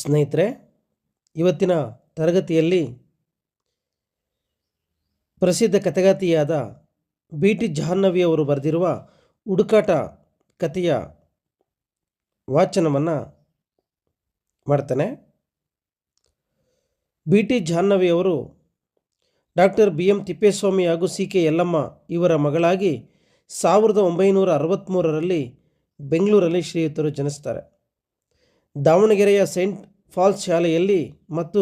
ಸ್ನೇಹಿತರೆ, ಇವತ್ತಿನ ತರಗತಿಯಲ್ಲಿ ಪ್ರಸಿದ್ಧ ಕಥೆಗಾತಿಯಾದ ಬಿ ಟಿ ಜಾಹ್ನವಿ ಅವರು ಬರೆದಿರುವ ಹುಡುಕಾಟ ಕಥೆಯ ವಾಚನವನ್ನು ಮಾಡ್ತಾನೆ. ಬಿ ಟಿ ಜಾಹ್ನವಿಯವರು ಡಾಕ್ಟರ್ ಬಿ ಎಂ ತಿಪ್ಪೇಸ್ವಾಮಿ ಹಾಗೂ ಸಿ ಕೆ ಯಲ್ಲಮ್ಮ ಇವರ ಮಗಳಾಗಿ ಸಾವಿರದ ಒಂಬೈನೂರ ಅರವತ್ತ್ಮೂರರಲ್ಲಿ ಬೆಂಗಳೂರಲ್ಲಿ ಶ್ರೀಯುತರು ಜನಿಸ್ತಾರೆ. ದಾವಣಗೆರೆಯ ಸೇಂಟ್ ಫಾಲ್ಸ್ ಶಾಲೆಯಲ್ಲಿ ಮತ್ತು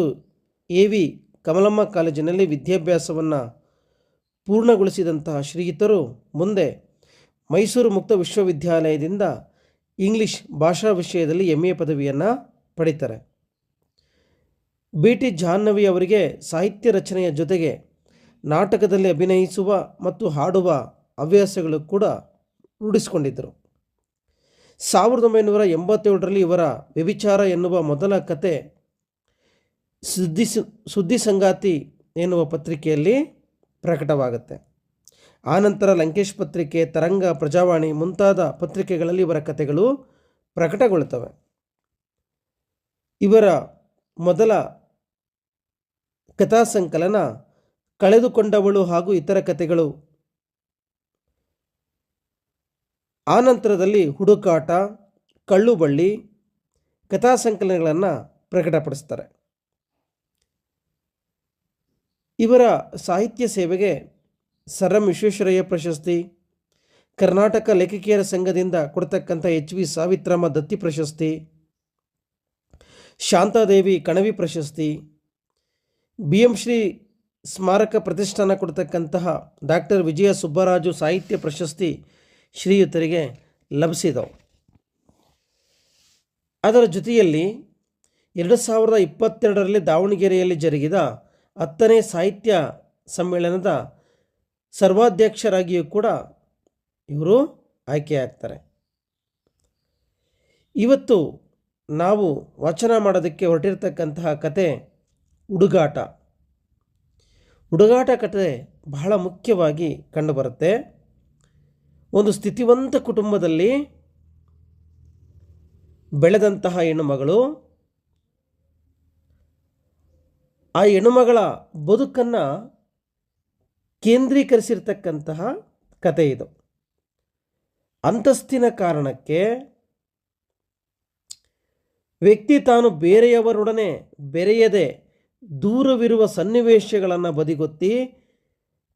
ಎ ವಿ ಕಮಲಮ್ಮ ಕಾಲೇಜಿನಲ್ಲಿ ವಿದ್ಯಾಭ್ಯಾಸವನ್ನು ಪೂರ್ಣಗೊಳಿಸಿದಂತಹ ಶ್ರೀಯುತರು ಮುಂದೆ ಮೈಸೂರು ಮುಕ್ತ ವಿಶ್ವವಿದ್ಯಾಲಯದಿಂದ ಇಂಗ್ಲಿಷ್ ಭಾಷಾ ವಿಷಯದಲ್ಲಿ ಎಂ ಎ ಪದವಿಯನ್ನು ಪಡಿತಾರೆ. ಬಿ ಟಿ ಜಾಹ್ನವಿ ಅವರಿಗೆ ಸಾಹಿತ್ಯ ರಚನೆಯ ಜೊತೆಗೆ ನಾಟಕದಲ್ಲಿ ಅಭಿನಯಿಸುವ ಮತ್ತು ಹಾಡುವ ಹವ್ಯಾಸಗಳು ಕೂಡ ರೂಢಿಸಿಕೊಂಡಿದ್ದರು. ಸಾವಿರದ ಒಂಬೈನೂರ ಎಂಬತ್ತೇಳರಲ್ಲಿ ಇವರ ವ್ಯಭಿಚಾರ ಎನ್ನುವ ಮೊದಲ ಕತೆ ಸುದ್ದಿ ಸುದ್ದಿ ಸಂಗಾತಿ ಎನ್ನುವ ಪತ್ರಿಕೆಯಲ್ಲಿ ಪ್ರಕಟವಾಗುತ್ತೆ. ಆನಂತರ ಲಂಕೇಶ್ ಪತ್ರಿಕೆ, ತರಂಗ, ಪ್ರಜಾವಾಣಿ ಮುಂತಾದ ಪತ್ರಿಕೆಗಳಲ್ಲಿ ಇವರ ಕಥೆಗಳು ಪ್ರಕಟಗೊಳ್ಳುತ್ತವೆ. ಇವರ ಮೊದಲ ಕಥಾ ಸಂಕಲನ ಕಳೆದುಕೊಂಡವಳು ಹಾಗೂ ಇತರ ಕಥೆಗಳು ಆನಂತರದಲ್ಲಿ ಹುಡುಕಾಟ, ಕಳ್ಳುಬಳ್ಳಿ, ಕಥಾಸಂಕಲನಗಳನ್ನು ಪ್ರಕಟಪಡಿಸ್ತಾರೆ. ಇವರ ಸಾಹಿತ್ಯ ಸೇವೆಗೆ ಸರ್ ಎಂ ವಿಶ್ವೇಶ್ವರಯ್ಯ ಪ್ರಶಸ್ತಿ, ಕರ್ನಾಟಕ ಲೇಖಕಿಯರ ಸಂಘದಿಂದ ಕೊಡ್ತಕ್ಕಂಥ ಎಚ್ ವಿ ಸಾವಿತ್ರಮ್ಮ ದತ್ತಿ ಪ್ರಶಸ್ತಿ, ಶಾಂತಾದೇವಿ ಕಣವಿ ಪ್ರಶಸ್ತಿ, ಬಿ ಎಂ ಶ್ರೀ ಸ್ಮಾರಕ ಪ್ರತಿಷ್ಠಾನ ಕೊಡ್ತಕ್ಕಂತಹ ಡಾಕ್ಟರ್ ವಿಜಯ ಸುಬ್ಬರಾಜು ಸಾಹಿತ್ಯ ಪ್ರಶಸ್ತಿ ಶ್ರೀಯುತರಿಗೆ ಲಭಿಸಿದವು. ಅದರ ಜೊತೆಯಲ್ಲಿ ಎರಡು ಸಾವಿರದ ಇಪ್ಪತ್ತೆರಡರಲ್ಲಿ ದಾವಣಗೆರೆಯಲ್ಲಿ ಜರುಗಿದ ಹತ್ತನೇ ಸಾಹಿತ್ಯ ಸಮ್ಮೇಳನದ ಸರ್ವಾಧ್ಯಕ್ಷರಾಗಿಯೂ ಕೂಡ ಇವರು ಆಯ್ಕೆಯಾಗ್ತಾರೆ. ಇವತ್ತು ನಾವು ವಾಚನ ಮಾಡೋದಕ್ಕೆ ಹೊರಟಿರ್ತಕ್ಕಂತಹ ಕತೆ ಹುಡುಗಾಟ ಹುಡುಗಾಟ ಕತೆ ಬಹಳ ಮುಖ್ಯವಾಗಿ ಕಂಡುಬರುತ್ತೆ. ಒಂದು ಸ್ಥಿತಿವಂತ ಕುಟುಂಬದಲ್ಲಿ ಬೆಳೆದಂತಹ ಹೆಣ್ಣುಮಗಳು, ಆ ಹೆಣ್ಣುಮಗಳ ಬದುಕನ್ನು ಕೇಂದ್ರೀಕರಿಸಿರ್ತಕ್ಕಂತಹ ಕತೆ ಇದು. ಅಂತಸ್ತಿನ ಕಾರಣಕ್ಕೆ ವ್ಯಕ್ತಿ ತಾನು ಬೇರೆಯವರೊಡನೆ ಬೆರೆಯದೆ ದೂರವಿರುವ ಸನ್ನಿವೇಶಗಳನ್ನು ಬದಿಗೊತ್ತಿ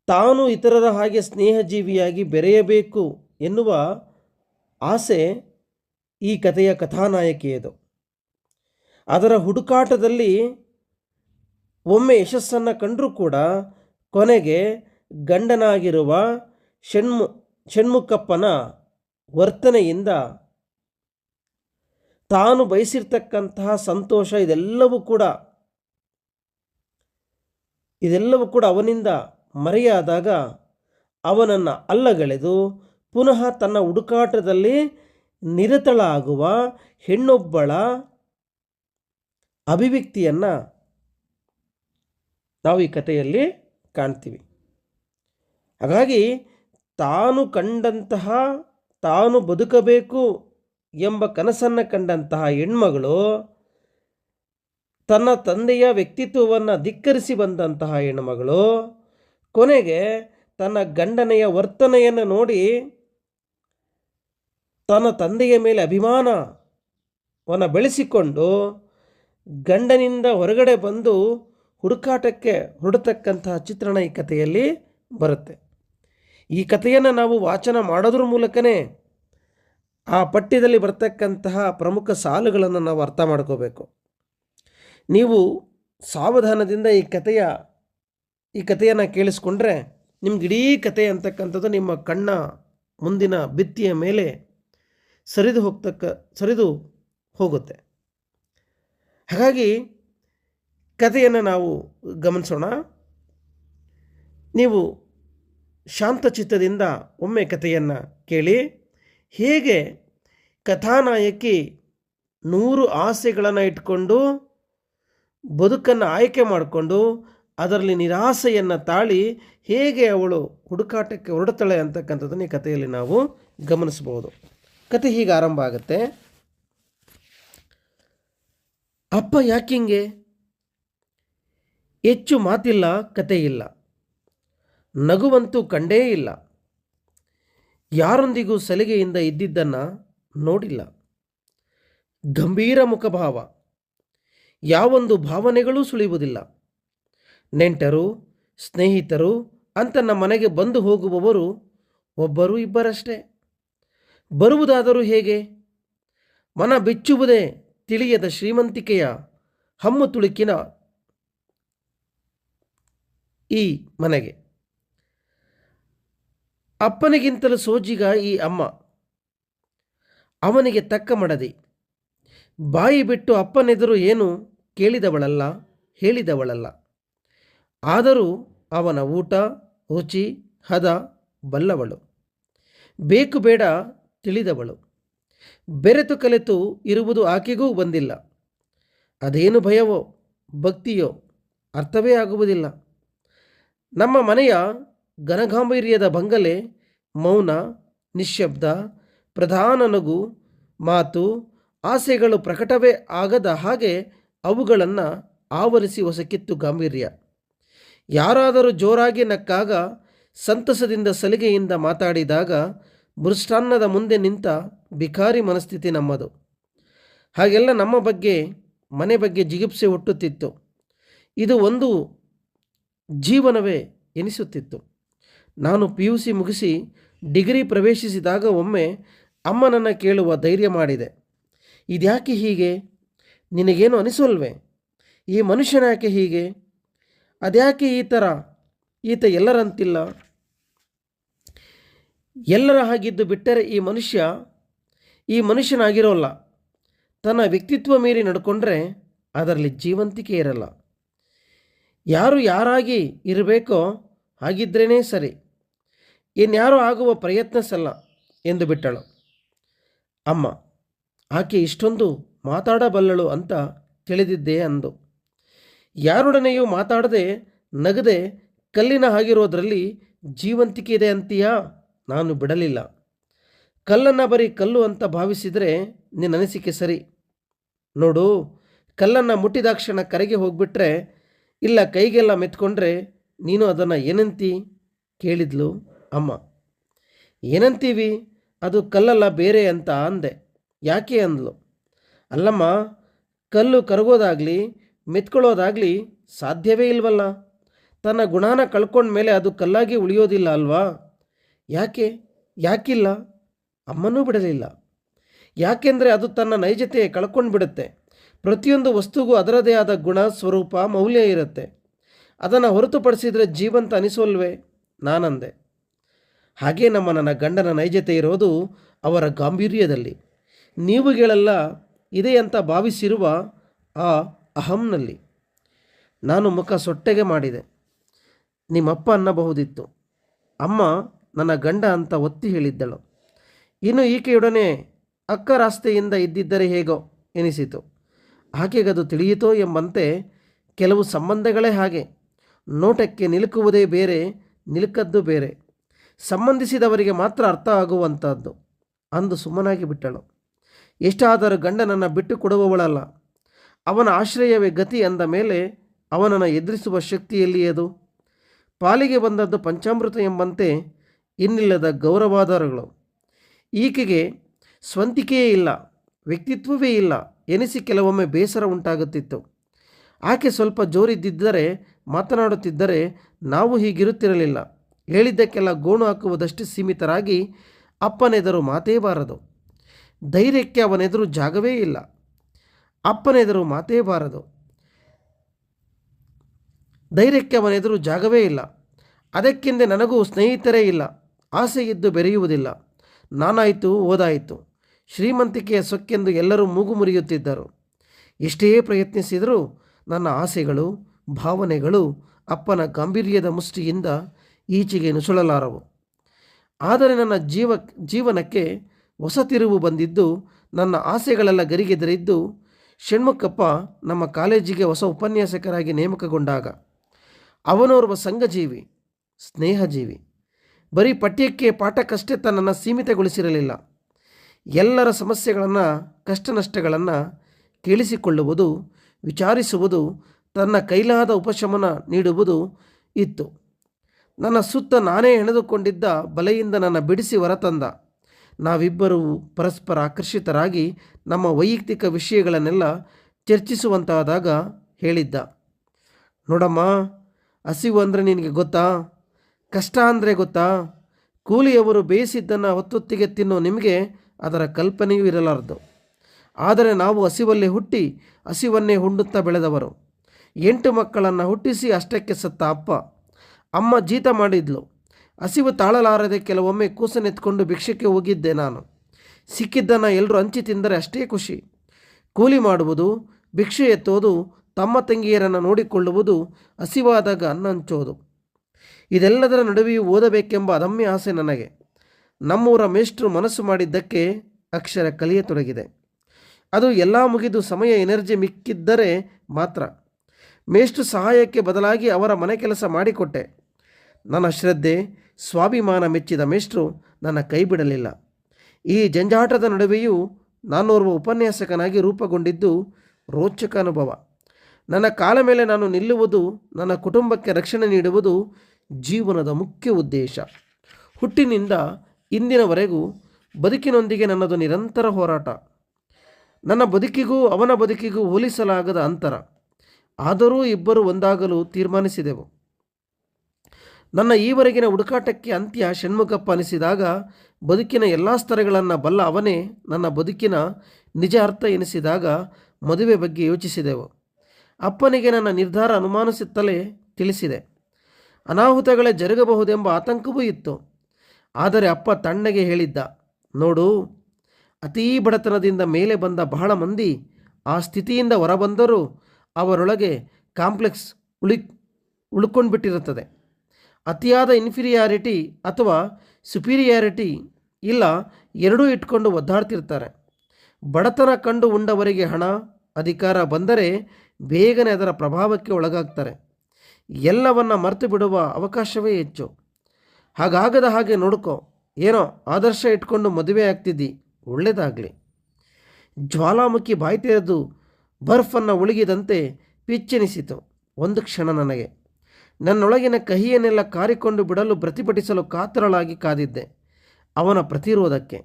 ತಾನು ಇತರರ ಹಾಗೆ ಸ್ನೇಹಜೀವಿಯಾಗಿ ಬೆರೆಯಬೇಕು ಎನ್ನುವ ಆಸೆ ಈ ಕಥೆಯ ಕಥಾನಾಯಕಿಯದು. ಅದರ ಹುಡುಕಾಟದಲ್ಲಿ ಒಮ್ಮೆ ಯಶಸ್ಸನ್ನು ಕಂಡರೂ ಕೂಡ ಕೊನೆಗೆ ಗಂಡನಾಗಿರುವ ಷಣ್ಮು, ಷಣ್ಮುಖಪ್ಪನ ವರ್ತನೆಯಿಂದ ತಾನು ಬಯಸಿರ್ತಕ್ಕಂತಹ ಸಂತೋಷ ಇದೆಲ್ಲವೂ ಕೂಡ ಇದೆಲ್ಲವೂ ಕೂಡ ಅವನಿಂದ ಮರೆಯಾದಾಗ ಅವನನ್ನು ಅಲ್ಲಗಳೆದು ಪುನಃ ತನ್ನ ಹುಡುಕಾಟದಲ್ಲಿ ನಿರತಳಾಗುವ ಹೆಣ್ಣೊಬ್ಬಳ ಅಭಿವ್ಯಕ್ತಿಯನ್ನು ನಾವು ಈ ಕಥೆಯಲ್ಲಿ ಕಾಣ್ತೀವಿ. ಹಾಗಾಗಿ ತಾನು ಕಂಡಂತಹ, ತಾನು ಬದುಕಬೇಕು ಎಂಬ ಕನಸನ್ನು ಕಂಡಂತಹ ಹೆಣ್ಮಗಳು ತನ್ನ ತಂದೆಯ ವ್ಯಕ್ತಿತ್ವವನ್ನು ಧಿಕ್ಕರಿಸಿ ಬಂದಂತಹ ಹೆಣ್ಣುಮಗಳು ಕೊನೆಗೆ ತನ್ನ ಗಂಡನೆಯ ವರ್ತನೆಯನ್ನು ನೋಡಿ ತನ್ನ ತಂದೆಯ ಮೇಲೆ ಅಭಿಮಾನವನ್ನು ಬೆಳೆಸಿಕೊಂಡು ಗಂಡನಿಂದ ಹೊರಗಡೆ ಬಂದು ಹುಡುಕಾಟಕ್ಕೆ ಹೊರಡತಕ್ಕಂತಹ ಚಿತ್ರಣ ಈ ಕಥೆಯಲ್ಲಿ ಬರುತ್ತೆ. ಈ ಕಥೆಯನ್ನು ನಾವು ವಾಚನ ಮಾಡೋದ್ರ ಮೂಲಕನೇ ಆ ಪಠ್ಯದಲ್ಲಿ ಬರ್ತಕ್ಕಂತಹ ಪ್ರಮುಖ ಸಾಲುಗಳನ್ನು ನಾವು ಅರ್ಥ ಮಾಡ್ಕೋಬೇಕು. ನೀವು ಸಾವಧಾನದಿಂದ ಈ ಕಥೆಯ ಈ ಕಥೆಯನ್ನು ಕೇಳಿಸ್ಕೊಂಡ್ರೆ ನಿಮ್ಗೆ ಇಡೀ ಕಥೆ ಅಂತಕ್ಕಂಥದ್ದು ನಿಮ್ಮ ಕಣ್ಣ ಮುಂದಿನ ಭಿತ್ತಿಯ ಮೇಲೆ ಸರಿದು ಹೋಗ್ತಕ್ಕ, ಸರಿದು ಹೋಗುತ್ತೆ. ಹಾಗಾಗಿ ಕಥೆಯನ್ನು ನಾವು ಗಮನಿಸೋಣ. ನೀವು ಶಾಂತಚಿತ್ತದಿಂದ ಒಮ್ಮೆ ಕಥೆಯನ್ನು ಕೇಳಿ, ಹೇಗೆ ಕಥಾನಾಯಕಿ ನೂರು ಆಸೆಗಳನ್ನು ಇಟ್ಕೊಂಡು ಬದುಕನ್ನು ಆಯ್ಕೆ ಮಾಡಿಕೊಂಡು ಅದರಲ್ಲಿ ನಿರಾಸೆಯನ್ನು ತಾಳಿ ಹೇಗೆ ಅವಳು ಹುಡುಕಾಟಕ್ಕೆ ಹೊರಡ್ತಾಳೆ ಅಂತಕ್ಕಂಥದ್ದನ್ನು ಈ ಕಥೆಯಲ್ಲಿ ನಾವು ಗಮನಿಸಬಹುದು. ಕತೆ ಹೀಗೆ ಆರಂಭ ಆಗುತ್ತೆ. ಅಪ್ಪ ಯಾಕಿಂಗೆ ಹೆಚ್ಚು ಮಾತಿಲ್ಲ ಕತೆ ಇಲ್ಲ. ನಗುವಂತೂ ಕಂಡೇ ಇಲ್ಲ. ಯಾರೊಂದಿಗೂ ಸಲಿಗೆಯಿಂದ ಇದ್ದಿದ್ದನ್ನು ನೋಡಿಲ್ಲ. ಗಂಭೀರ ಮುಖಭಾವ. ಯಾವೊಂದು ಭಾವನೆಗಳೂ ಸುಳಿಯುವುದಿಲ್ಲ. ನೆಂಟರು, ಸ್ನೇಹಿತರು ಅಂತ ನಮ್ಮ ಮನೆಗೆ ಬಂದು ಹೋಗುವವರು ಒಬ್ಬರು ಇಬ್ಬರಷ್ಟೇ. ಬರುವುದಾದರೂ ಹೇಗೆ? ಮನ ಬಿಚ್ಚುವುದೇ ತಿಳಿಯದ ಶ್ರೀಮಂತಿಕೆಯ ಹಮ್ಮು ತುಳುಕಿನ ಈ ಮನೆಗೆ. ಅಪ್ಪನಿಗಿಂತಲೂ ಸೋಜಿಗ ಈ ಅಮ್ಮ. ಅವನಿಗೆ ತಕ್ಕ ಮಡದಿ. ಬಾಯಿ ಬಿಟ್ಟು ಅಪ್ಪನೆದುರು ಏನು ಕೇಳಿದವಳಲ್ಲ, ಹೇಳಿದವಳಲ್ಲ. ಆದರೂ ಅವನ ಊಟ, ರುಚಿ, ಹದ ಬಲ್ಲವಳು. ಬೇಕು ಬೇಡ ತಿಳಿದವಳು. ಬೆರೆತು ಕಲೆತು ಇರುವುದು ಆಕೆಗೂ ಬಂದಿಲ್ಲ. ಅದೇನು ಭಯವೋ, ಭಕ್ತಿಯೋ, ಅರ್ಥವೇ ಆಗುವುದಿಲ್ಲ. ನಮ್ಮ ಮನೆಯ ಘನಗಾಂಭೀರ್ಯದ ಬಂಗಲೆ, ಮೌನ ನಿಶ್ಶಬ್ದ ಪ್ರಧಾನ ನಗು, ಮಾತು, ಆಸೆಗಳು ಪ್ರಕಟವೇ ಆಗದ ಹಾಗೆ ಅವುಗಳನ್ನು ಆವರಿಸಿ ಹೊಸಕಿತ್ತು ಗಾಂಭೀರ್ಯ. ಯಾರಾದರೂ ಜೋರಾಗಿ ನಕ್ಕಾಗ ಸಂತಸದಿಂದ ಸಲಿಗೆಯಿಂದ ಮಾತಾಡಿದಾಗ ಮೃಷ್ಟಾನ್ನದ ಮುಂದೆ ನಿಂತ ಬಿಕಾರಿ ಮನಸ್ಥಿತಿ ನಮ್ಮದು. ಹಾಗೆಲ್ಲ ನಮ್ಮ ಬಗ್ಗೆ, ಮನೆ ಬಗ್ಗೆ ಜಿಗುಪ್ಸೆ ಹುಟ್ಟುತ್ತಿತ್ತು. ಇದು ಒಂದು ಜೀವನವೇ ಎನಿಸುತ್ತಿತ್ತು. ನಾನು ಪಿ ಯು ಸಿ ಮುಗಿಸಿ ಡಿಗ್ರಿ ಪ್ರವೇಶಿಸಿದಾಗ ಒಮ್ಮೆ ಅಮ್ಮನನ್ನು ಕೇಳುವ ಧೈರ್ಯ ಮಾಡಿದೆ. ಇದ್ಯಾಕೆ ಹೀಗೆ? ನಿನಗೇನು ಅನಿಸೋಲ್ವೇ? ಈ ಮನುಷ್ಯನ ಯಾಕೆ ಹೀಗೆ? ಅದ್ಯಾಕೆ ಈ ಥರ ಈತ ಎಲ್ಲರಂತಿಲ್ಲ. ಎಲ್ಲರ ಹಾಗಿದ್ದು ಬಿಟ್ಟರೆ ಈ ಮನುಷ್ಯ, ಈ ಮನುಷ್ಯನಾಗಿರೋಲ್ಲ. ತನ್ನ ವ್ಯಕ್ತಿತ್ವ ಮೀರಿ ನಡ್ಕೊಂಡ್ರೆ ಅದರಲ್ಲಿ ಜೀವಂತಿಕೆ ಇರಲ್ಲ. ಯಾರು ಯಾರಾಗಿ ಇರಬೇಕೋ ಹಾಗಿದ್ರೇ ಸರಿ. ಇನ್ಯಾರೂ ಆಗುವ ಪ್ರಯತ್ನ ಸಲ್ಲ ಎಂದು ಬಿಟ್ಟಳು. ಅಮ್ಮ, ಆಕೆ ಇಷ್ಟೊಂದು ಮಾತಾಡಬಲ್ಲಳು ಅಂತ ತಿಳಿದಿದ್ದೆ ಅಂದು. ಯಾರೊಡನೆಯೂ ಮಾತಾಡದೆ ನಗದೆ ಕಲ್ಲಿನ ಹಾಗಿರೋದ್ರಲ್ಲಿ ಜೀವಂತಿಕೆ ಇದೆ ಅಂತೀಯಾ? ನಾನು ಬಿಡಲಿಲ್ಲ. ಕಲ್ಲನ್ನು ಬರೀ ಕಲ್ಲು ಅಂತ ಭಾವಿಸಿದರೆ ನಿನ್ನ ಅನಿಸಿಕೆ ಸರಿ. ನೋಡು, ಕಲ್ಲನ್ನು ಮುಟ್ಟಿದಾಕ್ಷಣ ಕರೆಗೆ ಹೋಗ್ಬಿಟ್ರೆ ಇಲ್ಲ ಕೈಗೆಲ್ಲ ಮೆತ್ಕೊಂಡ್ರೆ ನೀನು ಅದನ್ನು ಏನಂತಿ? ಕೇಳಿದ್ಲು ಅಮ್ಮ. ಏನಂತೀವಿ? ಅದು ಕಲ್ಲಲ್ಲ ಬೇರೆ ಅಂತ ಅಂದೆ. ಯಾಕೆ ಅಂದ್ಲು? ಅಲ್ಲಮ್ಮ, ಕಲ್ಲು ಕರಗೋದಾಗಲಿ ಮೆತ್ಕೊಳ್ಳೋದಾಗಲಿ ಸಾಧ್ಯವೇ ಇಲ್ವಲ್ಲ? ತನ್ನ ಗುಣಾನ ಕಳ್ಕೊಂಡ ಮೇಲೆ ಅದು ಕಲ್ಲಾಗಿ ಉಳಿಯೋದಿಲ್ಲ ಅಲ್ವಾ? ಯಾಕೆ? ಯಾಕಿಲ್ಲ? ಅಮ್ಮನೂ ಬಿಡಲಿಲ್ಲ. ಯಾಕೆಂದರೆ ಅದು ತನ್ನ ನೈಜತೆ ಕಳ್ಕೊಂಡು ಬಿಡುತ್ತೆ. ಪ್ರತಿಯೊಂದು ವಸ್ತುಗೂ ಅದರದೇ ಆದ ಗುಣ, ಸ್ವರೂಪ, ಮೌಲ್ಯ ಇರುತ್ತೆ. ಅದನ್ನು ಹೊರತುಪಡಿಸಿದರೆ ಜೀವಂತ ಅನಿಸೋಲ್ವೇ? ನಾನಂದೆ. ಹಾಗೆ ನಮ್ಮ ನನ್ನ ಗಂಡನ ನೈಜತೆ ಇರೋದು ಅವರ ಗಾಂಭೀರ್ಯದಲ್ಲಿ. ನೀವುಗಳೆಲ್ಲ, ಇದೆ ಅಂತ ಭಾವಿಸಿರುವ ಆ ಅಹಂನಲ್ಲಿ ನಾನು ಮುಖ ಸೊಟ್ಟೆಗೆ ಮಾಡಿದೆ. ನಿಮ್ಮಪ್ಪ ಅನ್ನಬಹುದಿತ್ತು. ಅಮ್ಮ ನನ್ನ ಗಂಡ ಅಂತ ಒತ್ತಿ ಹೇಳಿದ್ದಳು. ಇನ್ನು ಈಕೆಯೊಡನೆ ಅಕ್ಕ ರಾಸ್ತೆಯಿಂದ ಇದ್ದಿದ್ದರೆ ಹೇಗೋ ಎನಿಸಿತು. ಆಕೆಗದು ತಿಳಿಯಿತೋ ಎಂಬಂತೆ ಕೆಲವು ಸಂಬಂಧಗಳೇ ಹಾಗೆ. ನೋಟಕ್ಕೆ ನಿಲುಕುವುದೇ ಬೇರೆ, ನಿಲುಕದ್ದು ಬೇರೆ. ಸಂಬಂಧಿಸಿದವರಿಗೆ ಮಾತ್ರ ಅರ್ಥ ಆಗುವಂಥದ್ದು. ಅಂದು ಸುಮ್ಮನಾಗಿ ಬಿಟ್ಟಳು. ಎಷ್ಟಾದರೂ ಗಂಡನನ್ನು ಬಿಟ್ಟು ಕೊಡುವವಳಲ್ಲ ಅವನ ಆಶ್ರಯವೇ ಗತಿ ಅಂದ ಮೇಲೆ ಅವನನ್ನು ಎದುರಿಸುವ ಶಕ್ತಿಯಲ್ಲಿ ಅದು ಪಾಲಿಗೆ ಬಂದದ್ದು ಪಂಚಾಮೃತ ಎಂಬಂತೆ ಇನ್ನಿಲ್ಲದ ಗೌರವಾಧಾರಗಳು. ಈಕೆಗೆ ಸ್ವಂತಿಕೆಯೇ ಇಲ್ಲ, ವ್ಯಕ್ತಿತ್ವವೇ ಇಲ್ಲ ಎನಿಸಿ ಕೆಲವೊಮ್ಮೆ ಬೇಸರ ಉಂಟಾಗುತ್ತಿತ್ತು. ಆಕೆ ಸ್ವಲ್ಪ ಜೋರಿದ್ದಿದ್ದರೆ, ಮಾತನಾಡುತ್ತಿದ್ದರೆ ನಾವು ಹೀಗಿರುತ್ತಿರಲಿಲ್ಲ. ಹೇಳಿದ್ದಕ್ಕೆಲ್ಲ ಗೋಣು ಹಾಕುವುದಷ್ಟು ಸೀಮಿತರಾಗಿ ಅಪ್ಪನೆದರು ಮಾತೇ ಬಾರದು. ಧೈರ್ಯಕ್ಕೆ ಅವನೆದುರು ಜಾಗವೇ ಇಲ್ಲ. ಅಪ್ಪನೆದುರು ಮಾತೇ ಬಾರದು. ಧೈರ್ಯಕ್ಕೆ ಅವನೆದುರು ಜಾಗವೇ ಇಲ್ಲ. ಅದಕ್ಕೆಂದೇ ನನಗೂ ಸ್ನೇಹಿತರೇ ಇಲ್ಲ. ಆಸೆ ಇದ್ದು ಬೆರೆಯುವುದಿಲ್ಲ. ನಾನಾಯಿತು ಓದಾಯಿತು ಶ್ರೀಮಂತಿಕೆಯ ಸೊಕ್ಕೆಂದು ಎಲ್ಲರೂ ಮೂಗು ಮುರಿಯುತ್ತಿದ್ದರು. ಎಷ್ಟೇ ಪ್ರಯತ್ನಿಸಿದರೂ ನನ್ನ ಆಸೆಗಳು, ಭಾವನೆಗಳು ಅಪ್ಪನ ಗಾಂಭೀರ್ಯದ ಮುಷ್ಟಿಯಿಂದ ಈಚೆಗೆ ನುಸುಳಲಾರವು. ಆದರೆ ನನ್ನ ಜೀವ, ಜೀವನಕ್ಕೆ ಹೊಸ ತಿರುವು ಬಂದಿದ್ದು, ನನ್ನ ಆಸೆಗಳೆಲ್ಲ ಗರಿಗೆದರಿದ್ದು ಷಣ್ಮುಖಪ್ಪ ನಮ್ಮ ಕಾಲೇಜಿಗೆ ಹೊಸ ಉಪನ್ಯಾಸಕರಾಗಿ ನೇಮಕಗೊಂಡಾಗ ಅವನೋರ್ವ ಸಂಘಜೀವಿ, ಸ್ನೇಹಜೀವಿ. ಬರೀ ಪಠ್ಯಕ್ಕೆ ಪಾಠಕ್ಕಷ್ಟೇ ತನ್ನನ್ನು ಸೀಮಿತಗೊಳಿಸಿರಲಿಲ್ಲ. ಎಲ್ಲರ ಸಮಸ್ಯೆಗಳನ್ನು ಕಷ್ಟ ನಷ್ಟಗಳನ್ನು ಕೇಳಿಸಿಕೊಳ್ಳುವುದು, ವಿಚಾರಿಸುವುದು, ತನ್ನ ಕೈಲಾದ ಉಪಶಮನ ನೀಡುವುದು ಇತ್ತು. ನನ್ನ ಸುತ್ತ ನಾನೇ ಹೆಣೆದುಕೊಂಡಿದ್ದ ಬಲೆಯಿಂದ ನನ್ನ ಬಿಡಿಸಿ ಹೊರತಂದ. ನಾವಿಬ್ಬರೂ ಪರಸ್ಪರ ಆಕರ್ಷಿತರಾಗಿ ನಮ್ಮ ವೈಯಕ್ತಿಕ ವಿಷಯಗಳನ್ನೆಲ್ಲ ಚರ್ಚಿಸುವಂತಾದಾಗ ಹೇಳಿದ್ದ. ನೋಡಮ್ಮ, ಹಸಿವು ಅಂದರೆ ನಿನಗೆ ಗೊತ್ತಾ? ಕಷ್ಟ ಅಂದರೆ ಗೊತ್ತಾ? ಕೂಲಿಯವರು ಬೇಯಿಸಿದ್ದನ್ನು ಹೊತ್ತೊತ್ತಿಗೆ ತಿನ್ನೋ ನಿಮಗೆ ಅದರ ಕಲ್ಪನೆಯೂ ಇರಲಾರದು. ಆದರೆ ನಾವು ಹಸಿವಲ್ಲೇ ಹುಟ್ಟಿ ಹಸಿವನ್ನೇ ಹುಂಡುತ್ತಾ ಬೆಳೆದವರು. ಎಂಟು ಮಕ್ಕಳನ್ನು ಹುಟ್ಟಿಸಿ ಅಷ್ಟಕ್ಕೆ ಸತ್ತ ಅಪ್ಪ. ಅಮ್ಮ ಜೀತ ಮಾಡಿದ್ಲು. ಹಸಿವು ತಾಳಲಾರದೆ ಕೆಲವೊಮ್ಮೆ ಕೂಸನೆತ್ಕೊಂಡು ಭಿಕ್ಷಕ್ಕೆ ಹೋಗಿದ್ದೆ ನಾನು. ಸಿಕ್ಕಿದ್ದನ್ನು ಎಲ್ಲರೂ ಹಂಚಿ ತಿಂದರೆ ಅಷ್ಟೇ ಖುಷಿ. ಕೂಲಿ ಮಾಡುವುದು, ಭಿಕ್ಷೆ ಎತ್ತೋದು, ತಮ್ಮ ತಂಗಿಯರನ್ನು ನೋಡಿಕೊಳ್ಳುವುದು ಹಸಿವಾದಾಗ ಅನ್ನ ಹಂಚೋದು. ಇದೆಲ್ಲದರ ನಡುವೆಯೂ ಓದಬೇಕೆಂಬ ಅದಮ್ಯ ಆಸೆ ನನಗೆ. ನಮ್ಮೂರ ಮೇಷ್ಟ್ರು ಮನಸ್ಸು ಮಾಡಿದ್ದಕ್ಕೆ ಅಕ್ಷರ ಕಲಿಯತೊಡಗಿದೆ. ಅದು ಎಲ್ಲ ಮುಗಿದು ಸಮಯ ಎನರ್ಜಿ ಮಿಕ್ಕಿದ್ದರೆ ಮಾತ್ರ. ಮೇಷ್ಟ್ರು ಸಹಾಯಕ್ಕೆ ಬದಲಾಗಿ ಅವರ ಮನೆ ಕೆಲಸ ಮಾಡಿಕೊಟ್ಟೆ. ನನ್ನ ಶ್ರದ್ಧೆ, ಸ್ವಾಭಿಮಾನ ಮೆಚ್ಚಿದ ಮೇಷ್ಟ್ರು ನನ್ನ ಕೈ ಬಿಡಲಿಲ್ಲ ಈ ಜಂಜಾಟದ ನಡುವೆಯೂ ನಾನೋರ್ವ ಉಪನ್ಯಾಸಕನಾಗಿ ರೂಪುಗೊಂಡಿದ್ದು ರೋಚಕ ಅನುಭವ ನನ್ನ ಕಾಲ ಮೇಲೆ ನಾನು ನಿಲ್ಲುವುದು, ನನ್ನ ಕುಟುಂಬಕ್ಕೆ ರಕ್ಷಣೆ ನೀಡುವುದು ಜೀವನದ ಮುಖ್ಯ ಉದ್ದೇಶ. ಹುಟ್ಟಿನಿಂದ ಇಂದಿನವರೆಗೂ ಬದುಕಿನೊಂದಿಗೆ ನನ್ನದು ನಿರಂತರ ಹೋರಾಟ. ನನ್ನ ಬದುಕಿಗೂ ಅವನ ಬದುಕಿಗೂ ಹೋಲಿಸಲಾಗದ ಅಂತರ. ಆದರೂ ಇಬ್ಬರು ಒಂದಾಗಲು ತೀರ್ಮಾನಿಸಿದೆವು. ನನ್ನ ಈವರೆಗಿನ ಹುಡುಕಾಟಕ್ಕೆ ಅಂತ್ಯ ಷಣ್ಮುಖಪ್ಪ ಅನಿಸಿದಾಗ ಬದುಕಿನ ಎಲ್ಲ ಸ್ತರಗಳನ್ನು ಬಲ್ಲ ಅವನೇ ನನ್ನ ಬದುಕಿನ ನಿಜ ಅರ್ಥ ಎನಿಸಿದಾಗ ಮದುವೆ ಬಗ್ಗೆ ಯೋಚಿಸಿದೆವು. ಅಪ್ಪನಿಗೆ ನನ್ನ ನಿರ್ಧಾರ ಅನುಮಾನಿಸುತ್ತಲೇ ತಿಳಿಸಿದೆ. ಅನಾಹುತಗಳೇ ಜರುಗಬಹುದೆಂಬ ಆತಂಕವೂ ಇತ್ತು. ಆದರೆ ಅಪ್ಪ ತಣ್ಣಗೆ ಹೇಳಿದ್ದ, ನೋಡು, ಅತೀ ಬಡತನದಿಂದ ಮೇಲೆ ಬಂದ ಬಹಳ ಮಂದಿ ಆ ಸ್ಥಿತಿಯಿಂದ ಹೊರಬಂದರೂ ಅವರೊಳಗೆ ಕಾಂಪ್ಲೆಕ್ಸ್ ಉಳಿ, ಉಳ್ಕೊಂಡ್ಬಿಟ್ಟಿರುತ್ತದೆ. ಅತಿಯಾದ ಇನ್ಫೀರಿಯಾರಿಟಿ ಅಥವಾ ಸುಪೀರಿಯಾರಿಟಿ ಇಲ್ಲ, ಎರಡೂ ಇಟ್ಕೊಂಡು ಒದ್ದಾಡ್ತಿರ್ತಾರೆ. ಬಡತನ ಕಂಡು ಉಂಡವರಿಗೆ ಹಣ, ಅಧಿಕಾರ ಬಂದರೆ ಬೇಗನೆ ಅದರ ಪ್ರಭಾವಕ್ಕೆ ಒಳಗಾಗ್ತಾರೆ. ಎಲ್ಲವನ್ನ ಮರೆತು ಬಿಡುವ ಅವಕಾಶವೇ ಹೆಚ್ಚು. ಹಾಗಾಗದ ಹಾಗೆ ನೋಡ್ಕೋ, ಏನೋ ಆದರ್ಶ ಇಟ್ಕೊಂಡು ಮದುವೆ ಆಗ್ತಿದ್ದಿ ಒಳ್ಳೆಯದಾಗಲಿ ಜ್ವಾಲಾಮುಖಿ ಬಾಯಿ ತೆರೆದು ಬರ್ಫನ್ನು ಉಳುಗಿದಂತೆ ಪಿಚ್ಚೆನಿಸಿತು, ಒಂದು ಕ್ಷಣ ನನಗೆ. ನನ್ನೊಳಗಿನ ಕಹಿಯನ್ನೆಲ್ಲ ಕಾರಿಕೊಂಡು ಬಿಡಲು ಪ್ರತಿಭಟಿಸಲು ಕಾತರಳಾಗಿ ಕಾದಿದ್ದೆ. ಅವನ ಪ್ರತಿರೋಧಕ್ಕೆ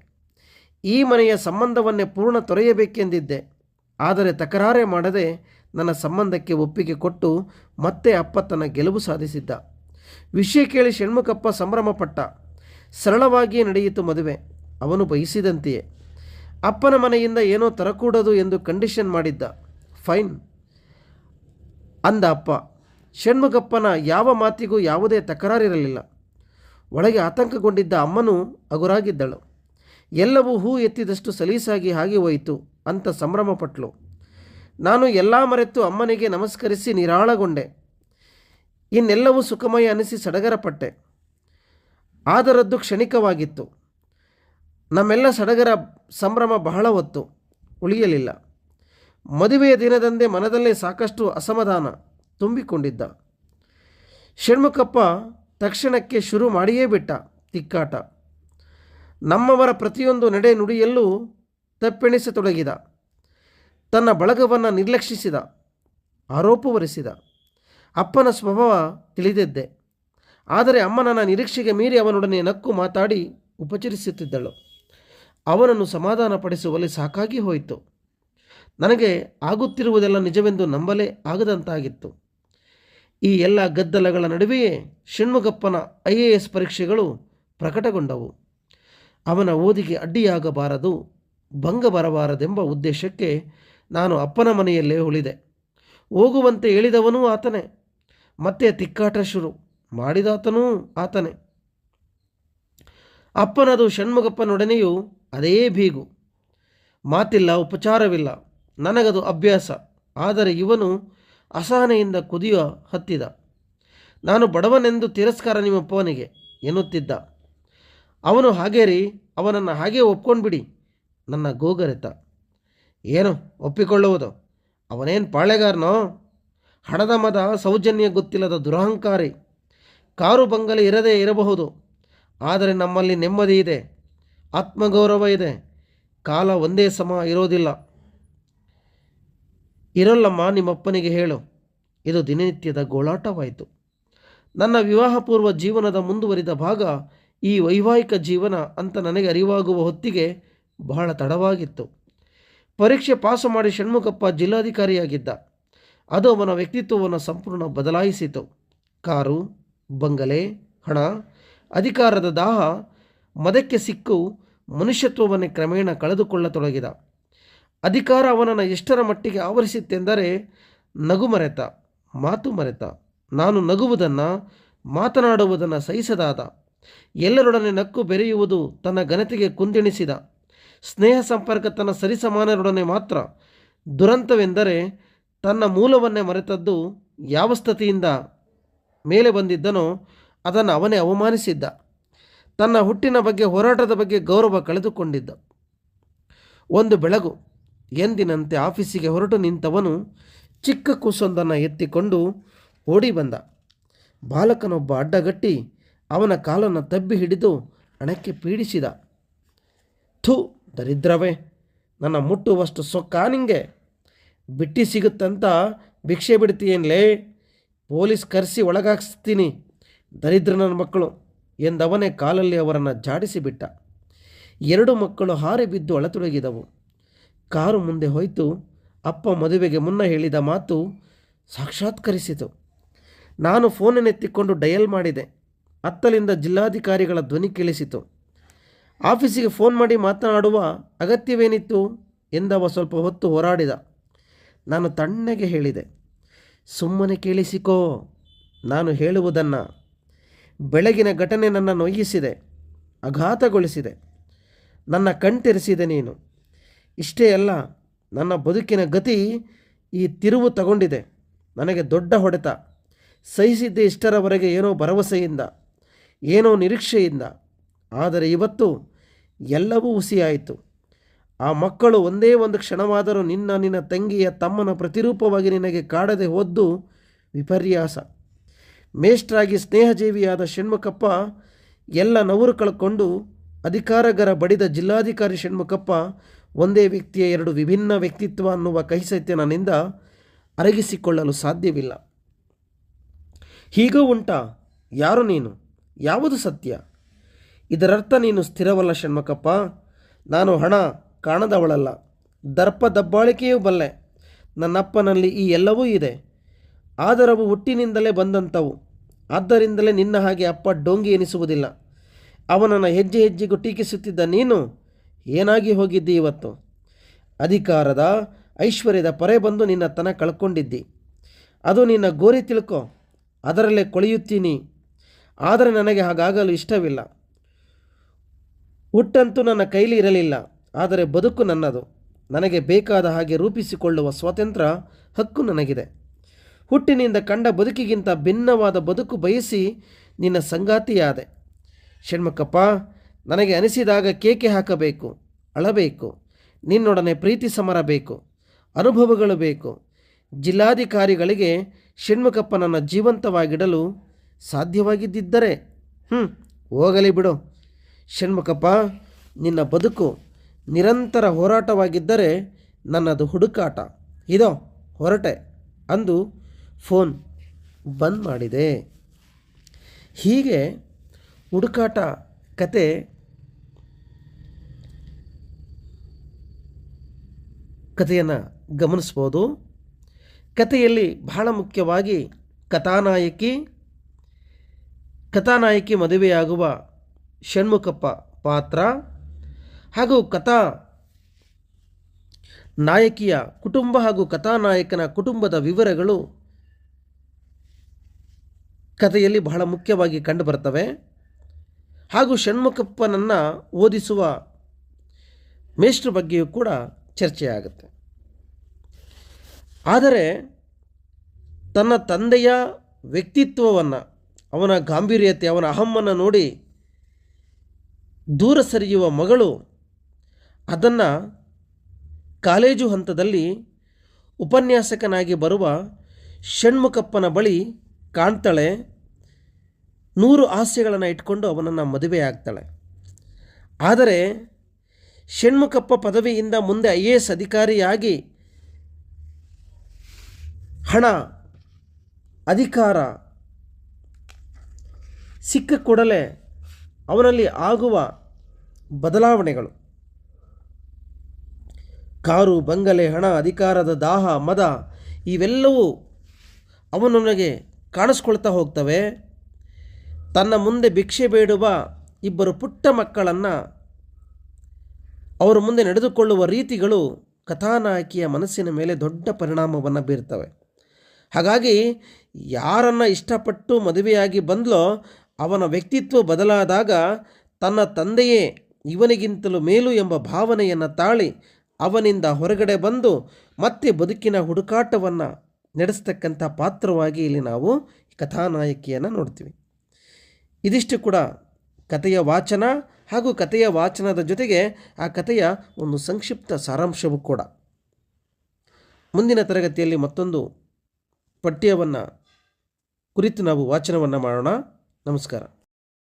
ಈ ಮನೆಯ ಸಂಬಂಧವನ್ನೇ ಪೂರ್ಣ ತೊರೆಯಬೇಕೆಂದಿದ್ದೆ. ಆದರೆ ತಕರಾರೆ ಮಾಡದೆ ನನ್ನ ಸಂಬಂಧಕ್ಕೆ ಒಪ್ಪಿಗೆ ಕೊಟ್ಟು ಮತ್ತೆ ಅಪ್ಪ ತನ್ನ ಗೆಲುವು ಸಾಧಿಸಿದ್ದ. ವಿಷಯ ಕೇಳಿ ಷಣ್ಮುಖಪ್ಪ ಸಂಭ್ರಮಪಟ್ಟ. ಸರಳವಾಗಿಯೇ ನಡೆಯಿತು ಮದುವೆ. ಅವನು ಬಯಸಿದಂತೆಯೇ. ಅಪ್ಪನ ಮನೆಯಿಂದ ಏನೋ ತರಕೂಡದು ಎಂದು ಕಂಡೀಷನ್ ಮಾಡಿದ್ದ. ಫೈನ್, ಅಂದ ಅಪ್ಪ. ಷಣ್ಮುಖಪ್ಪನ ಯಾವ ಮಾತಿಗೂ ಯಾವುದೇ ತಕರಾರಿರಲಿಲ್ಲ. ಒಳಗೆ ಆತಂಕಗೊಂಡಿದ್ದ ಅಮ್ಮನೂ ಹಗುರಾಗಿದ್ದಳು. ಎಲ್ಲವೂ ಹೂ ಎತ್ತಿದಷ್ಟು ಸಲೀಸಾಗಿ ಹಾಗೆ ಹೋಯಿತು ಅಂತ ಸಂಭ್ರಮಪಟ್ಲು. ನಾನು ಎಲ್ಲ ಮರೆತು ಅಮ್ಮನಿಗೆ ನಮಸ್ಕರಿಸಿ ನಿರಾಳಗೊಂಡೆ. ಇನ್ನೆಲ್ಲವೂ ಸುಖಮಯ ಅನಿಸಿ ಸಡಗರಪಟ್ಟೆ. ಆದರದ್ದು ಕ್ಷಣಿಕವಾಗಿತ್ತು. ನಮ್ಮೆಲ್ಲ ಸಡಗರ ಸಂಭ್ರಮ ಬಹಳ ಹೊತ್ತು ಉಳಿಯಲಿಲ್ಲ. ಮದುವೆಯ ದಿನದಂದೇ ಮನದಲ್ಲೇ ಸಾಕಷ್ಟು ಅಸಮಾಧಾನ. ತುಂಬಿಕೊಂಡಿದ್ದ. ಷಣ್ಮುಖಪ್ಪ ತಕ್ಷಣಕ್ಕೆ ಶುರು ಮಾಡಿಯೇ ಬಿಟ್ಟ ತಿಕ್ಕಾಟ. ನಮ್ಮವರ ಪ್ರತಿಯೊಂದು ನಡೆ ನುಡಿಯಲ್ಲೂ ತಪ್ಪೆಣಿಸತೊಡಗಿದ. ತನ್ನ ಬಳಗವನ್ನು ನಿರ್ಲಕ್ಷಿಸಿದ, ಆರೋಪ ಹೊರಿಸಿದ. ಅಪ್ಪನ ಸ್ವಭಾವ ತಿಳಿದಿದ್ದೆ. ಆದರೆ ಅಮ್ಮ ನನ್ನ ನಿರೀಕ್ಷೆಗೆ ಮೀರಿ ಅವನೊಡನೆ ನಕ್ಕು ಮಾತಾಡಿ ಉಪಚರಿಸುತ್ತಿದ್ದಳು. ಅವನನ್ನು ಸಮಾಧಾನಪಡಿಸುವಲ್ಲಿ ಸಾಕಾಗಿ ಹೋಯಿತು. ನನಗೆ ಆಗುತ್ತಿರುವುದೆಲ್ಲ ನಿಜವೆಂದು ನಂಬಲೇ ಆಗದಂತಾಗಿತ್ತು. ಈ ಎಲ್ಲ ಗದ್ದಲಗಳ ನಡುವೆಯೇ ಷಣ್ಮುಖಪ್ಪನ ಐ ಎ ಎಸ್ ಪರೀಕ್ಷೆಗಳು ಪ್ರಕಟಗೊಂಡವು. ಅವನ ಓದಿಗೆ ಅಡ್ಡಿಯಾಗಬಾರದು, ಭಂಗ ಬರಬಾರದೆಂಬ ಉದ್ದೇಶಕ್ಕೆ ನಾನು ಅಪ್ಪನ ಮನೆಯಲ್ಲೇ ಉಳಿದೆ. ಹೋಗುವಂತೆ ಹೇಳಿದವನೂ ಆತನೇ. ಮತ್ತೆ ತಿಕ್ಕಾಟ ಶುರು ಮಾಡಿದಾತನೂ ಆತನೇ. ಅಪ್ಪನದು ಷಣ್ಮುಖಪ್ಪನೊಡನೆಯೂ ಅದೇ ಬೀಗು ಮಾತಿಲ್ಲ, ಉಪಚಾರವಿಲ್ಲ, ನನಗದು ಅಭ್ಯಾಸ. ಆದರೆ ಇವನು ಅಸಹನೆಯಿಂದ ಕುದಿಯ ಹತ್ತಿದ. ನಾನು ಬಡವನೆಂದು ತಿರಸ್ಕಾರ ನಿಮ್ಮಪ್ಪವನಿಗೆ ಎನ್ನುತ್ತಿದ್ದ. ಅವನು ಹಾಗೇ ರೀ ಅವನನ್ನು ಹಾಗೇ ಒಪ್ಕೊಂಡ್ಬಿಡಿ, ನನ್ನ ಗೋಗರೆತ. ಏನು ಒಪ್ಪಿಕೊಳ್ಳುವುದು? ಅವನೇನು ಪಾಳೆಗಾರನೋ? ಹಣದ ಮದ, ಸೌಜನ್ಯ ಗೊತ್ತಿಲ್ಲದ ದುರಹಂಕಾರಿ. ಕಾರು ಬಂಗಲೆ ಇರದೇ ಇರಬಹುದು. ಆದರೆ ನಮ್ಮಲ್ಲಿ ನೆಮ್ಮದಿ ಇದೆ, ಆತ್ಮಗೌರವ ಇದೆ. ಕಾಲ ಒಂದೇ ಸಮ ಇರೋದಿಲ್ಲ. ಇರಲ್ಲಮ್ಮ, ನಿಮ್ಮಪ್ಪನಿಗೆ ಹೇಳು. ಇದು ದಿನನಿತ್ಯದ ಗೋಳಾಟವಾಯಿತು. ನನ್ನ ವಿವಾಹಪೂರ್ವ ಜೀವನದ ಮುಂದುವರಿದ ಭಾಗ ಈ ವೈವಾಹಿಕ ಜೀವನ ಅಂತ ನನಗೆ ಅರಿವಾಗುವ ಹೊತ್ತಿಗೆ ಬಹಳ ತಡವಾಗಿತ್ತು. ಪರೀಕ್ಷೆ ಪಾಸು ಮಾಡಿ ಷಣ್ಮುಖಪ್ಪ ಜಿಲ್ಲಾಧಿಕಾರಿಯಾಗಿದ್ದ. ಅದು ಅವನ ವ್ಯಕ್ತಿತ್ವವನ್ನು ಸಂಪೂರ್ಣ ಬದಲಾಯಿಸಿತು. ಕಾರು, ಬಂಗಲೆ, ಹಣ, ಅಧಿಕಾರದ ದಾಹ, ಮದಕ್ಕೆ ಸಿಕ್ಕು, ಮನುಷ್ಯತ್ವವನ್ನೇ ಕ್ರಮೇಣ ಕಳೆದುಕೊಳ್ಳತೊಡಗಿದ. ಅಧಿಕಾರ ಅವನನ್ನು ಎಷ್ಟರ ಮಟ್ಟಿಗೆ ಆವರಿಸಿತ್ತೆಂದರೆ ನಗು ಮರೆತ, ಮಾತು ಮರೆತ. ನಾನು ನಗುವುದನ್ನು, ಮಾತನಾಡುವುದನ್ನು ಸಹಿಸದಾದ. ಎಲ್ಲರೊಡನೆ ನಕ್ಕು ಬೆರೆಯುವುದು ತನ್ನ ಘನತೆಗೆ ಕುಂದೆಣಿಸಿದ. ಸ್ನೇಹ ಸಂಪರ್ಕ ತನ್ನ ಸರಿಸಮಾನರೊಡನೆ ಮಾತ್ರ. ದುರಂತವೆಂದರೆ ತನ್ನ ಮೂಲವನ್ನೇ ಮರೆತದ್ದು ಯಾವ ಸ್ಥತಿಯಿಂದ ಮೇಲೆ ಬಂದಿದ್ದನೋ ಅದನ್ನು ಅವನೇ ಅವಮಾನಿಸಿದ್ದ. ತನ್ನ ಹುಟ್ಟಿನ ಬಗ್ಗೆ, ಹೋರಾಟದ ಬಗ್ಗೆ ಗೌರವ ಕಳೆದುಕೊಂಡಿದ್ದ. ಒಂದು ಬೆಳಗು ಎಂದಿನಂತೆ ಆಫೀಸಿಗೆ ಹೊರಟು ನಿಂತವನು ಚಿಕ್ಕ ಕೂಸೊಂದನ್ನು ಎತ್ತಿಕೊಂಡು ಓಡಿ ಬಂದ. ಬಾಲಕನೊಬ್ಬ ಅಡ್ಡಗಟ್ಟಿ ಅವನ ಕಾಲನ್ನು ತಬ್ಬಿ ಹಿಡಿದು ಅಣಕ್ಕೆ ಪೀಡಿಸಿದ. ಥೂ, ದರಿದ್ರವೇ, ನನ್ನ ಮುಟ್ಟುವಷ್ಟು ಸೊಕ್ಕ ನಿಂಗೆ? ಬಿಟ್ಟಿ ಸಿಗುತ್ತಂತ ಭಿಕ್ಷೆ ಬಿಡ್ತೀಯೇನ್ಲೇ? ಪೊಲೀಸ್ ಕರೆಸಿ ಒಳಗಾಕ್ಸ್ತೀನಿ ದರಿದ್ರ ನನ್ನ ಮಕ್ಕಳು ಎಂದವನೇ ಕಾಲಲ್ಲಿ ಅವರನ್ನು ಜಾಡಿಸಿಬಿಟ್ಟ. ಎರಡು ಮಕ್ಕಳು ಹಾರಿ ಬಿದ್ದು ಅಳತೊಡಗಿದವು. ಕಾರು ಮುಂದೆ ಹೋಯಿತು. ಅಪ್ಪ ಮದುವೆಗೆ ಮುನ್ನ ಹೇಳಿದ ಮಾತು ಸಾಕ್ಷಾತ್ಕರಿಸಿತು. ನಾನು ಫೋನನ್ನೆತ್ತಿಕೊಂಡು ಡಯಲ್ ಮಾಡಿದೆ. ಅತ್ತಲಿಂದ ಜಿಲ್ಲಾಧಿಕಾರಿಗಳ ಧ್ವನಿ ಕೇಳಿಸಿತು. ಆಫೀಸಿಗೆ ಫೋನ್ ಮಾಡಿ ಮಾತನಾಡುವ ಅಗತ್ಯವೇನಿತ್ತು ಎಂದವ ಸ್ವಲ್ಪ ಹೊತ್ತು ಹೋರಾಡಿದ. ನಾನು ತಣ್ಣಗೆ ಹೇಳಿದೆ, ಸುಮ್ಮನೆ ಕೇಳಿಸಿಕೋ. ನಾನು ಹೇಳುವುದನ್ನು. ಬೆಳಗಿನ ಘಟನೆ ನನ್ನ ನೊಯ್ಯಿಸಿದೆ ಅಘಾತಗೊಳಿಸಿದೆ. ನನ್ನ ಕಣ್ತೆರೆಸಿದೆ ನೀನು. ಇಷ್ಟೇ ಅಲ್ಲ, ನನ್ನ ಬದುಕಿನ ಗತಿ ಈ ತಿರುವು ತಗೊಂಡಿದೆ. ನನಗೆ ದೊಡ್ಡ ಹೊಡೆತ. ಸಹಿಸಿದ್ದೆ ಇಷ್ಟರವರೆಗೆ ಏನೋ ಭರವಸೆಯಿಂದ, ಏನೋ ನಿರೀಕ್ಷೆಯಿಂದ. ಆದರೆ ಇವತ್ತು ಎಲ್ಲವೂ ಹುಸಿಯಾಯಿತು. ಆ ಮಕ್ಕಳು ಒಂದೇ ಒಂದು ಕ್ಷಣವಾದರೂ ನಿನ್ನ ನಿನ್ನ ತಂಗಿಯ, ತಮ್ಮನ ಪ್ರತಿರೂಪವಾಗಿ ನಿನಗೆ ಕಾಡದೆ ಹೋದ್ದು ವಿಪರ್ಯಾಸ. ಮೇಷ್ಟ್ರಾಗಿ ಸ್ನೇಹಜೀವಿಯಾದ ಷಣ್ಮುಖಪ್ಪ ಎಲ್ಲ ನವರು ಕಳ್ಕೊಂಡು ಅಧಿಕಾರಗರ ಬಡಿದ ಜಿಲ್ಲಾಧಿಕಾರಿ ಷಣ್ಮುಖಪ್ಪ ಒಂದೇ ವ್ಯಕ್ತಿಯ ಎರಡು ವಿಭಿನ್ನ ವ್ಯಕ್ತಿತ್ವ ಅನ್ನುವ ಕಹಿಸತ್ಯ ನನ್ನಿಂದ ಅರಗಿಸಿಕೊಳ್ಳಲು ಸಾಧ್ಯವಿಲ್ಲ. ಹೀಗೂ ಉಂಟಾ, ಯಾರು ನೀನು? ಯಾವುದು ಸತ್ಯ? ಇದರರ್ಥ ನೀನು ಸ್ಥಿರವಲ್ಲ ಷಣ್ಮಕಪ್ಪ. ನಾನು ಹಣ ಕಾಣದವಳಲ್ಲ. ದರ್ಪ ದಬ್ಬಾಳಿಕೆಯೂ ಬಲ್ಲೆ. ನನ್ನಪ್ಪನಲ್ಲಿ ಈ ಎಲ್ಲವೂ ಇದೆ. ಆದರವು ಹುಟ್ಟಿನಿಂದಲೇ ಬಂದಂಥವು. ಆದ್ದರಿಂದಲೇ ನಿನ್ನ ಹಾಗೆ ಅಪ್ಪ ಡೋಂಗಿ ಎನಿಸುವುದಿಲ್ಲ. ಅವನನ್ನು ಹೆಜ್ಜೆ ಹೆಜ್ಜೆಗೂ ಟೀಕಿಸುತ್ತಿದ್ದ ನೀನು ಏನಾಗಿ ಹೋಗಿದ್ದಿ ಇವತ್ತು? ಅಧಿಕಾರದ ಐಶ್ವರ್ಯದ ಪರೆ ಬಂದು ನಿನ್ನ ತನ ಕಳ್ಕೊಂಡಿದ್ದಿ. ಅದು ನಿನ್ನ ಗೋರಿ ತಿಳ್ಕೊ, ಅದರಲ್ಲೇ ಕೊಳೆಯುತ್ತೀನಿ. ಆದರೆ ನನಗೆ ಹಾಗಾಗಲು ಇಷ್ಟವಿಲ್ಲ. ಹುಟ್ಟಂತೂ ನನ್ನ ಕೈಲಿ ಇರಲಿಲ್ಲ, ಆದರೆ ಬದುಕು ನನ್ನದು. ನನಗೆ ಬೇಕಾದ ಹಾಗೆ ರೂಪಿಸಿಕೊಳ್ಳುವ ಸ್ವಾತಂತ್ರ್ಯ ಹಕ್ಕು ನನಗಿದೆ. ಹುಟ್ಟಿನಿಂದ ಕಂಡ ಬದುಕಿಗಿಂತ ಭಿನ್ನವಾದ ಬದುಕು ಬಯಸಿ ನಿನ್ನ ಸಂಗಾತಿಯಾದೆ. ಷಣ್ಮುಖಪ್ಪ ನನಗೆ ಅನಿಸಿದಾಗ ಕೇಕೆ ಹಾಕಬೇಕು, ಅಳಬೇಕು, ನಿನ್ನೊಡನೆ ಪ್ರೀತಿ ಸಮರ ಬೇಕು ಅನುಭವಗಳು ಬೇಕು. ಜಿಲ್ಲಾಧಿಕಾರಿಗಳಿಗೆ ಷಣ್ಮುಖಪ್ಪನನ್ನು ಜೀವಂತವಾಗಿಡಲು ಸಾಧ್ಯವಾಗಿದ್ದರೆ ಹ್ಞೂ ಹೋಗಲಿ ಬಿಡು. ಷಣ್ಮುಖಪ್ಪ, ನಿನ್ನ ಬದುಕು ನಿರಂತರ ಹೋರಾಟವಾಗಿದ್ದರೆ ನನ್ನದು ಹುಡುಕಾಟ. ಇದೋ, ಹೊರಟೆ ಅಂದು ಫೋನ್ ಬಂದ್ ಮಾಡಿದೆ. ಹೀಗೆ ಹುಡುಕಾಟ ಕತೆ ಕಥೆಯನ್ನು ಗಮನಿಸ್ಬೋದು. ಕಥೆಯಲ್ಲಿ ಬಹಳ ಮುಖ್ಯವಾಗಿ ಕಥಾನಾಯಕಿ ಕಥಾನಾಯಕಿ ಮದುವೆಯಾಗುವ ಷಣ್ಮುಖಪ್ಪ ಪಾತ್ರ ಹಾಗೂ ಕಥಾ ನಾಯಕಿಯ ಕುಟುಂಬ ಹಾಗೂ ಕಥಾನಾಯಕನ ಕುಟುಂಬದ ವಿವರಗಳು ಕಥೆಯಲ್ಲಿ ಬಹಳ ಮುಖ್ಯವಾಗಿ ಕಂಡುಬರ್ತವೆ. ಹಾಗೂ ಷಣ್ಮುಖಪ್ಪನನ್ನು ಓದಿಸುವ ಮೇಷ್ಟ್ರ ಬಗ್ಗೆಯೂ ಕೂಡ ಚರ್ಚೆಯಾಗುತ್ತೆ. ಆದರೆ ತನ್ನ ತಂದೆಯ ವ್ಯಕ್ತಿತ್ವವನ್ನು, ಅವನ ಗಾಂಭೀರ್ಯತೆ, ಅವನ ಅಹಮ್ಮನ್ನು ನೋಡಿ ದೂರ ಸರಿಯುವ ಮಗಳು ಅದನ್ನು ಕಾಲೇಜು ಹಂತದಲ್ಲಿ ಉಪನ್ಯಾಸಕನಾಗಿ ಬರುವ ಷಣ್ಮುಖಪ್ಪನ ಬಳಿ ಕಾಣ್ತಾಳೆ. ನೂರು ಆಸೆಗಳನ್ನು ಇಟ್ಕೊಂಡು ಅವನನ್ನು ಮದುವೆ ಆಗ್ತಾಳೆ ಆದರೆ ಷಣ್ಮುಖಪ್ಪ ಪದವಿಯಿಂದ ಮುಂದೆ ಐ ಎ ಎಸ್ ಅಧಿಕಾರಿಯಾಗಿ ಹಣ, ಅಧಿಕಾರ ಸಿಕ್ಕ ಕೂಡಲೇ ಅವನಲ್ಲಿ ಆಗುವ ಬದಲಾವಣೆಗಳು. ಕಾರು, ಬಂಗಲೆ, ಹಣ, ಅಧಿಕಾರದ ದಾಹ, ಮದ ಇವೆಲ್ಲವೂ ಅವನೊಳಗೆ ಕಾಣಿಸ್ಕೊಳ್ತಾ ಹೋಗ್ತವೆ. ತನ್ನ ಮುಂದೆ ಭಿಕ್ಷೆ ಬೇಡುವ ಇಬ್ಬರು ಪುಟ್ಟ ಮಕ್ಕಳನ್ನು ಅವರ ಮುಂದೆ ನಡೆದುಕೊಳ್ಳುವ ರೀತಿಗಳು ಕಥಾನಾಯಕಿಯ ಮನಸ್ಸಿನ ಮೇಲೆ ದೊಡ್ಡ ಪರಿಣಾಮವನ್ನು ಬೀರ್ತವೆ. ಹಾಗಾಗಿ ಯಾರನ್ನು ಇಷ್ಟಪಟ್ಟು ಮದುವೆಯಾಗಿ ಬಂದಲೋ ಅವನ ವ್ಯಕ್ತಿತ್ವ ಬದಲಾದಾಗ ತನ್ನ ತಂದೆಯೇ ಇವನಿಗಿಂತಲೂ ಮೇಲು ಎಂಬ ಭಾವನೆಯನ್ನು ತಾಳಿ ಅವನಿಂದ ಹೊರಗಡೆ ಬಂದು ಮತ್ತೆ ಬದುಕಿನ ಹುಡುಕಾಟವನ್ನು ನಡೆಸ್ತಕ್ಕಂಥ ಪಾತ್ರವಾಗಿ ಇಲ್ಲಿ ನಾವು ಕಥಾನಾಯಕಿಯನ್ನು ನೋಡ್ತೀವಿ. ಇದಿಷ್ಟು ಕೂಡ ಕಥೆಯ ವಾಚನ. ಹಾಗೂ ಕಥೆಯ ವಾಚನದ ಜೊತೆಗೆ ಆ ಕಥೆಯ ಒಂದು ಸಂಕ್ಷಿಪ್ತ ಸಾರಾಂಶವೂ ಕೂಡ. ಮುಂದಿನ ತರಗತಿಯಲ್ಲಿ ಮತ್ತೊಂದು ಪಠ್ಯವನ್ನು ಕುರಿತು ನಾವು ವಾಚನವನ್ನು ಮಾಡೋಣ. ನಮಸ್ಕಾರ.